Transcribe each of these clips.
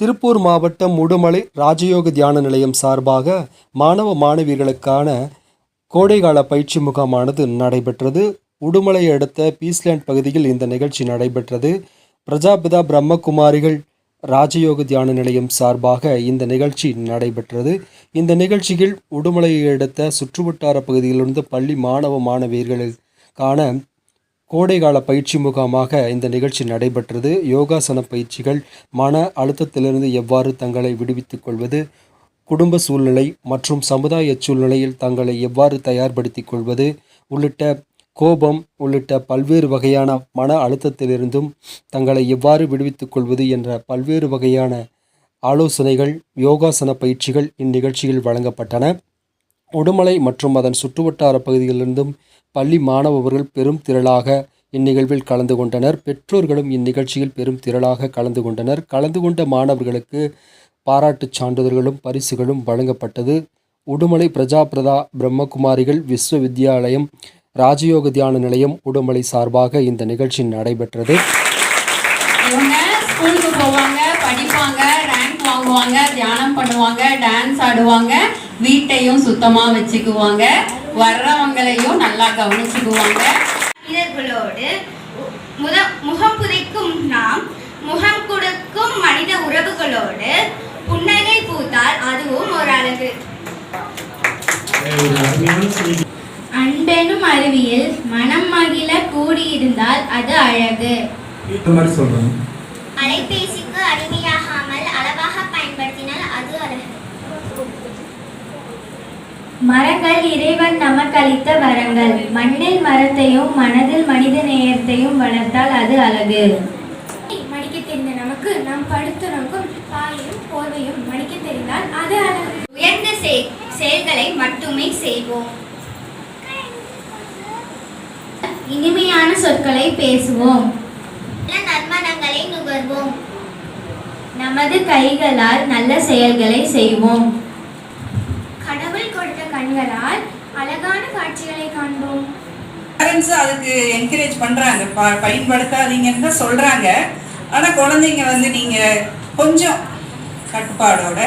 திருப்பூர் மாவட்டம் உடுமலை ராஜயோக தியான நிலையம் சார்பாக மாணவ மாணவியர்களுக்கான கோடைகால பயிற்சி முகாமானது நடைபெற்றது. உடுமலை அடுத்த பீஸ்லேண்ட் பகுதியில் இந்த நிகழ்ச்சி நடைபெற்றது. பிரஜாபிதா பிரம்மகுமாரிகள் ராஜயோக தியான நிலையம் சார்பாக இந்த நிகழ்ச்சி நடைபெற்றது. இந்த நிகழ்ச்சியில் உடுமலையை அடுத்த சுற்றுவட்டார பகுதியிலிருந்து பள்ளி மாணவ மாணவியர்களுக்கான கோடைகால பயிற்சி முகாமாக இந்த நிகழ்ச்சி நடைபெற்றது. யோகாசன பயிற்சிகள் மன அழுத்தத்திலிருந்து எவ்வாறு தங்களை விடுவித்துக் கொள்வது குடும்ப சூழ்நிலை மற்றும் சமுதாய சூழ்நிலையில் தங்களை எவ்வாறு தயார்படுத்திக் கொள்வது உள்ளிட்ட கோபம் உள்ளிட்ட பல்வேறு வகையான மன அழுத்தத்திலிருந்தும் தங்களை எவ்வாறு விடுவித்துக் கொள்வது என்ற பல்வேறு வகையான ஆலோசனைகள் யோகாசன பயிற்சிகள் இந்நிகழ்ச்சியில் வழங்கப்பட்டன. உடுமலை மற்றும் அதன் சுற்றுவட்டார பகுதிகளிலிருந்தும் பள்ளி மாணவர்கள் பெரும் திரளாக இந்நிகழ்வில் கலந்து கொண்டனர். பெற்றோர்களும் இந்நிகழ்ச்சியில் பெரும் திரளாக கலந்து கொண்டனர். கலந்து கொண்ட மாணவர்களுக்கு பாராட்டுச் சான்றிதழ்களும் பரிசுகளும் வழங்கப்பட்டது. உடுமலை பிரஜாபிரதா பிரம்மகுமாரிகள் விஸ்வவித்யாலயம் ராஜயோக தியான நிலையம் உடுமலை சார்பாக இந்த நிகழ்ச்சி நடைபெற்றது. ஸ்கூலுக்கு போவாங்க படிப்பாங்க ரேங்க் வாங்குவாங்க தியானம் பண்ணுவாங்க டான்ஸ் ஆடுவாங்க வீட்டையும் சுத்தமா வச்சுக்குவாங்க. வர்றவங்களையும் நல்லா கவனிச்சுக்குவாங்க. மனிதர்களோடு முத முகம் புதைக்கும் நாம் முகம் கொடுக்கும் மனித உறவுகளோடு புன்னகை பூத்தால் அதுவும் ஒரு அழகு. அன்பெனும் அருவியில் மனம் மகிழ கூடியிருந்தால் அது அழகு. அலைபேசிக்கு அடிமையாகாமல் அளவாக பயன்படுத்தினால் அது அழகு மரங்கள் இறைவன் நமக்களித்த வரங்கள். மண்ணில் மரத்தையும் மனதில் மனித நேயத்தையும் வளர்த்தால் அது அழகு. மடிக்க தெரிந்த நமக்கு நாம் படுத்துறங்கும் பாயும் போர்வையும் மடிக்க தெரிந்தால் அது அழகு. உயர்ந்த செய்- செயல்களை மட்டுமே செய்வோம். இனிமையான சொற்களை பேசுவோம். நல்ல நற்மணங்களை நுகர்வோம். நமது கைகளால் நல்ல செயல்களை செய்வோம். கடவுள் கண்களால் அழகான காட்சிகளை காண்போம். பேரண்ட்ஸ் அதுக்கு என்கரேஜ் பண்ணுறாங்க ப பயன்படுத்தாதீங்கன்னு தான் சொல்கிறாங்க ஆனால் குழந்தைங்க வந்து நீங்கள் கொஞ்சம் கட்டுப்பாடோட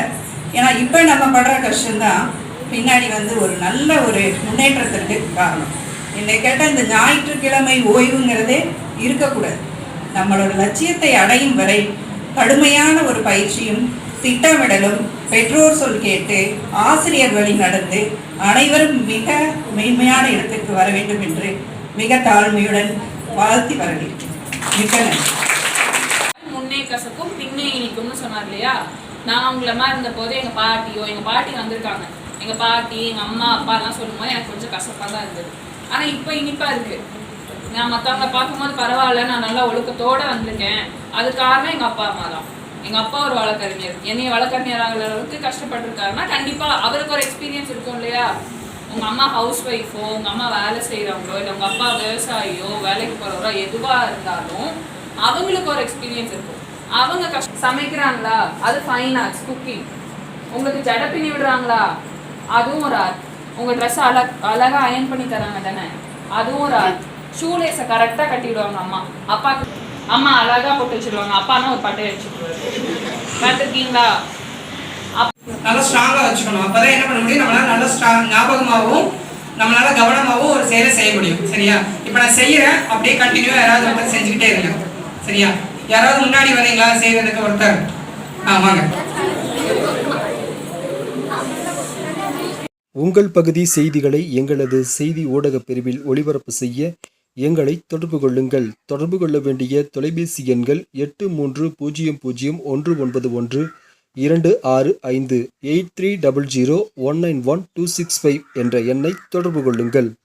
ஏன்னா இப்போ நம்ம படுற கஷ்டம்தான் பின்னாடி வந்து ஒரு நல்ல ஒரு முன்னேற்றத்திற்கு காரணம். என்னை கேட்டால் இந்த ஞாயிற்றுக்கிழமை ஓய்வுங்கிறதே இருக்கக்கூடாது. நம்மளோட லட்சியத்தை அடையும் வரை கடுமையான ஒரு பயிற்சியும் திட்டமிடலும் பெற்றோர் சொல் கேட்டு ஆசிரியர் வழி நடந்து அனைவரும் மிக மேன்மையான இடத்திற்கு வர வேண்டும் என்று மிக தாழ்மையுடன் வாழ்த்தி வரவேற்கிறேன். மிக நன்றி. முன்னே கசக்கும் பின்னே இனிக்கும்னு சொன்னார் இல்லையா? நான் அவங்கள மாதிரி இருந்த போது எங்கள் பாட்டியோ எங்கள் பாட்டி வந்திருக்காங்க. எங்கள் பாட்டி எங்கள் அம்மா அப்பா எல்லாம் சொல்லும்போது எனக்கு கொஞ்சம் கசப்பாக தான் இருந்தது. ஆனால் இப்போ இனிப்பாக இருக்கு. நான் மற்றவங்களை பார்க்கும்போது பரவாயில்ல நான் நல்லா ஒழுக்கத்தோட வந்திருக்கேன். அது காரணம் எங்கள் அப்பா அம்மா தான் எங்க அப்பா ஒரு வழக்கறிஞர். என்னைய வழக்கறிஞர் ஆகிற அளவுக்கு கஷ்டப்பட்டிருக்காருன்னா கண்டிப்பா அவருக்கு ஒரு எக்ஸ்பீரியன்ஸ் இருக்கும் இல்லையா? உங்க அம்மா ஹவுஸ் ஒய்ஃபோ உங்க அம்மா வேலை செய்யறவங்களோ இல்லை உங்க அப்பா விவசாயியோ வேலைக்கு போறவரோ எதுவா இருந்தாலும் அவங்களுக்கு ஒரு எக்ஸ்பீரியன்ஸ் இருக்கும். அவங்க கஷ்ட சமைக்கிறாங்களா? அது ஃபைன் ஆர்ட்ஸ் குக்கிங் உங்களுக்கு ஜடை பின்னி விடுறாங்களா? அதுவும் ஒரு ஆர்ட் உங்க ட்ரெஸ் அழக அழகா அயன் பண்ணி தராங்க தானே? அதுவும் ஒரு ஆர்ட் ஷூலேஸை கரெக்டாக கட்டி விடுவாங்க அம்மா. அப்பாவுக்கு அம்மா அழகா போட்டு வச்சிருவாங்க. அப்பானா ஒரு பட்டை வச்சுருவாரு. பார்த்துருக்கீங்களா? நல்லா ஸ்ட்ராங்காக வச்சுக்கணும். அப்போ தான் என்ன பண்ண முடியும்? நம்மளால நல்லா ஸ்ட்ராங் ஞாபகமாகவும் நம்மளால கவனமாகவும் ஒரு செயலை செய்ய முடியும். சரியா? இப்போ நான் செய்கிறேன் அப்படியே கண்டினியூவாக யாராவது ஒருத்தர் செஞ்சுக்கிட்டே இருங்க. சரியா? யாராவது முன்னாடி வரீங்களா செய்கிறதுக்கு ஒருத்தர். ஆ வாங்க. உங்கள் பகுதி செய்திகளை எங்களது செய்தி ஊடகப் பிரிவில் ஒளிபரப்பு செய்ய எங்களை தொடர்பு கொள்ளுங்கள். தொடர்பு கொள்ள வேண்டிய தொலைபேசி எண்கள் எட்டு மூன்று பூஜ்ஜியம் பூஜ்ஜியம் ஒன்று ஒன்பது ஒன்று இரண்டு ஆறு ஐந்து eight three double zero one nine one two six five என்ற எண்ணை தொடர்பு கொள்ளுங்கள்.